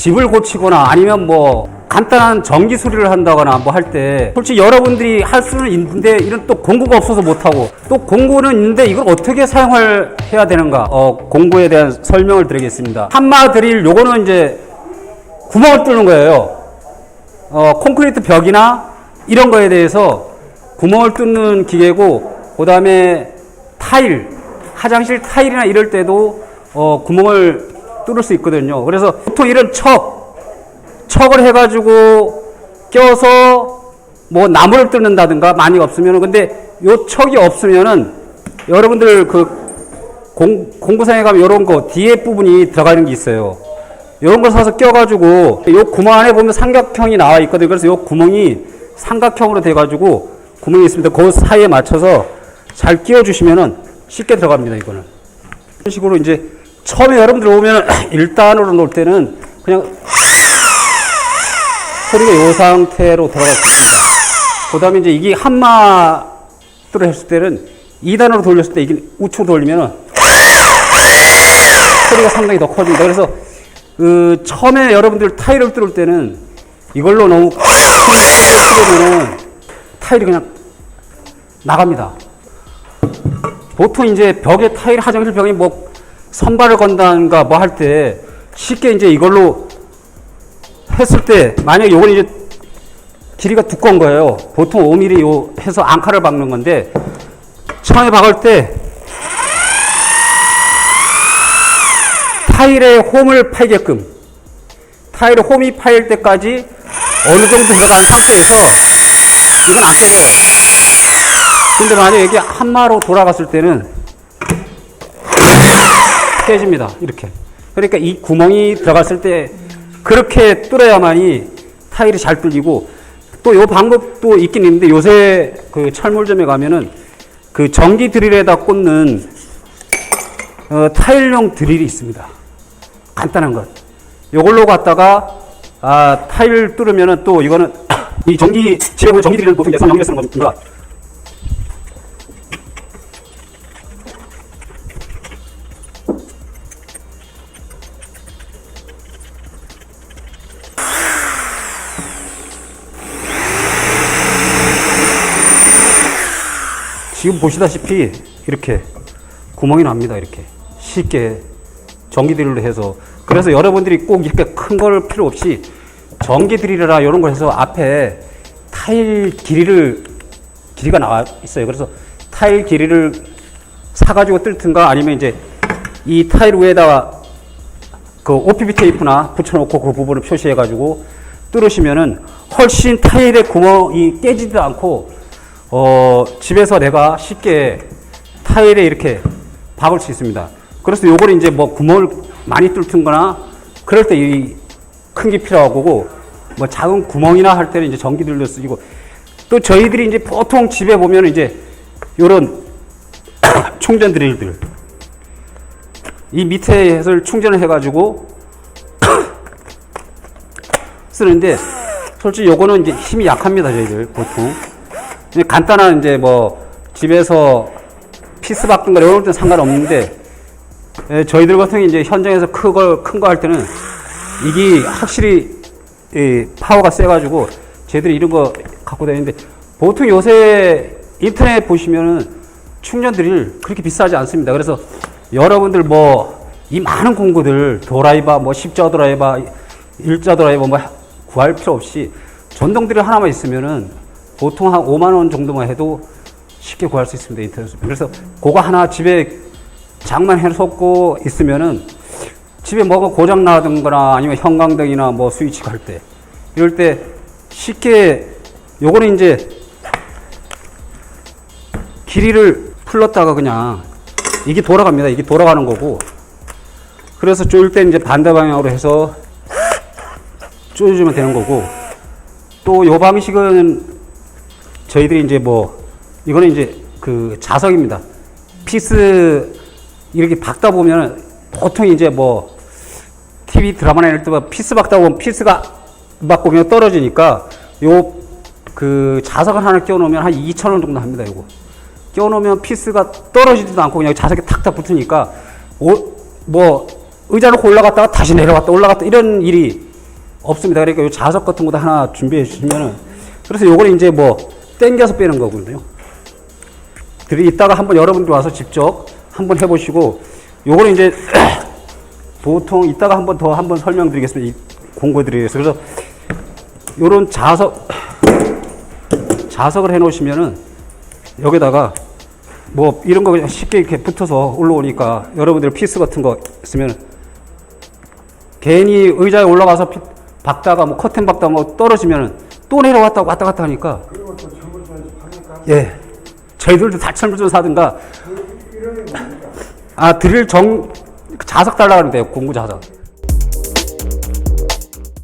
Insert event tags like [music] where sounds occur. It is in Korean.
집을 고치거나 아니면 뭐 간단한 전기 수리를 한다거나 뭐 할 때 솔직히 여러분들이 할 수는 있는데 이런 또 공구가 없어서 못하고 또 공구는 있는데 이걸 어떻게 사용을 해야 되는가? 어, 공구에 대한 설명을 드리겠습니다. 한마 드릴 요거는 이제 구멍을 뚫는 거예요. 어, 콘크리트 벽이나 이런 거에 대해서 구멍을 뚫는 기계고 그 다음에 타일 화장실 타일이나 이럴 때도 어, 구멍을 뚫을 수 있거든요 그래서 보통 이런 척 척을 해가지고 껴서 뭐 나무를 뜯는다든가 많이 없으면은 근데 요 척이 없으면은 여러분들 그 공, 공구상에 가면 요런 거 뒤에 부분이 들어가 있는 게 있어요. 요런 걸 사서 껴가지고 요 구멍 안에 보면 삼각형이 나와 있거든요. 그래서 요 구멍이 삼각형으로 돼가지고 구멍이 있습니다. 그 사이에 맞춰서 잘 끼워주시면은 쉽게 들어갑니다. 이거는. 이런 식으로 이제 처음에 여러분들 오면 [clears throat] 1단으로 놓을 때는 그냥 소리가 이 상태로 있습니다. 그 다음에 이제 이게 한마디로 했을 때는 2단으로 돌렸을 때 이게 우측으로 돌리면은 소리가 상당히 더 커집니다. 그래서 그 처음에 여러분들 타일을 뚫을 때는 이걸로 너무 뚫으면은 타일이 그냥 나갑니다. 보통 이제 벽에 타일 화장실 벽에 뭐 선발을 건다든가 뭐 할 때 쉽게 이제 이걸로 했을 때 만약에 요건 이제 길이가 두꺼운 거예요. 보통 5mm 요 해서 앙카를 박는 건데 처음에 박을 때 타일에 홈을 파이게끔 타일에 홈이 파일 때까지 어느 정도 들어간 상태에서 이건 안 깨져요. 근데 만약에 이게 한마로 돌아갔을 때는 깨집니다. 이렇게. 그러니까 이 구멍이 들어갔을 때 그렇게 뚫어야만이 타일이 잘 뚫리고 또 요 방법도 있긴 있는데 요새 그 철물점에 가면은 그 전기 드릴에다 꽂는 어, 타일용 드릴이 있습니다. 간단한 것. 요걸로 갖다가 아, 타일 뚫으면은 또 이거는 [clears throat] 이 전기 보면 전기 드릴은 보통 예산 연결 쓰는 겁니다. 지금 보시다시피 이렇게 구멍이 납니다. 이렇게 쉽게 전기 드릴로 해서 그래서 여러분들이 꼭 이렇게 큰 걸 필요 없이 전기 드릴이라 이런 걸 해서 앞에 타일 길이를 길이가 나와 있어요. 그래서 타일 길이를 사가지고 뜰든가 아니면 이제 이 타일 위에다가 그 OPB 테이프나 붙여놓고 그 부분을 표시해가지고 뚫으시면은 훨씬 타일의 구멍이 깨지도 않고 어, 집에서 내가 쉽게 타일에 이렇게 박을 수 있습니다. 그래서 요거를 이제 뭐 구멍을 많이 뚫든 거나 그럴 때 이 큰 게 필요하고 뭐 작은 구멍이나 할 때는 이제 전기들로 쓰이고 또 저희들이 이제 보통 집에 보면 이제 요런 [coughs] 충전 드릴들 이 밑에 해서 충전을 해가지고 [coughs] 쓰는데 솔직히 요거는 이제 힘이 약합니다 저희들 보통 이제 간단한 이제 뭐 집에서 피스 박든 거 이런 때 상관없는데 예, 저희들 같은 이제 현장에서 큰걸 큰 거 할 때는 이게 확실히 이 파워가 세가지고 저희들이 이런 거 갖고 다니는데 보통 요새 인터넷 보시면은 충전 드릴 그렇게 비싸지 않습니다. 그래서 여러분들 뭐 이 많은 공구들 도라이바 뭐 십자 도라이바 일자 도라이바 뭐 구할 필요 없이 전동 드릴 하나만 있으면은 보통 한 5만 원 정도만 해도 쉽게 구할 수 있습니다 인터넷에. 그래서 그거 하나 집에 장만 해 놓고 있으면은 집에 뭐가 고장 나든거나 아니면 형광등이나 뭐 스위치 갈 때 이럴 때 쉽게 요거는 이제 길이를 풀렀다가 그냥 이게 돌아갑니다. 이게 돌아가는 거고 그래서 쪼일 때 이제 반대 방향으로 해서 쪼여주면 되는 거고 또 요 방식은 저희들이 이제 뭐 이거는 이제 그 자석입니다. 피스 이렇게 박다 보면 보통 이제 뭐 TV 드라마나 이럴 때 피스 박다 보면 피스가 맞고 그냥 떨어지니까 요 그 자석을 하나 끼워 놓으면 한 2,000원 정도 합니다. 요거. 끼워 놓으면 피스가 떨어지지도 않고 그냥 자석에 탁탁 붙으니까 오, 뭐 의자 놓고 올라갔다가 다시 내려갔다 올라갔다 이런 일이 없습니다. 그러니까 요 자석 같은 것도 하나 준비해 주시면은 그래서 요거는 이제 뭐 땡겨서 빼는 거거든요. 들이 이따가 한번 여러분들 와서 직접 한번 해보시고 요거는 이제 [clears throat] 보통 이따가 한번 더 한번 설명드리겠습니다. 이 공고드리겠습니다. 그래서 요런 자석 [clears throat] 자석을 해놓으시면은 여기다가 뭐 이런 거 그냥 쉽게 이렇게 붙어서 올라오니까 여러분들 피스 같은 거 있으면 괜히 의자에 올라가서 피- 박다가 뭐 커튼 박다가 뭐 떨어지면은 또 내려왔다 왔다 갔다 하니까 예. 저희들도 다 철물점 사든가. 그? 아 드릴 정 자석 달라 그러는데요. 공구 자석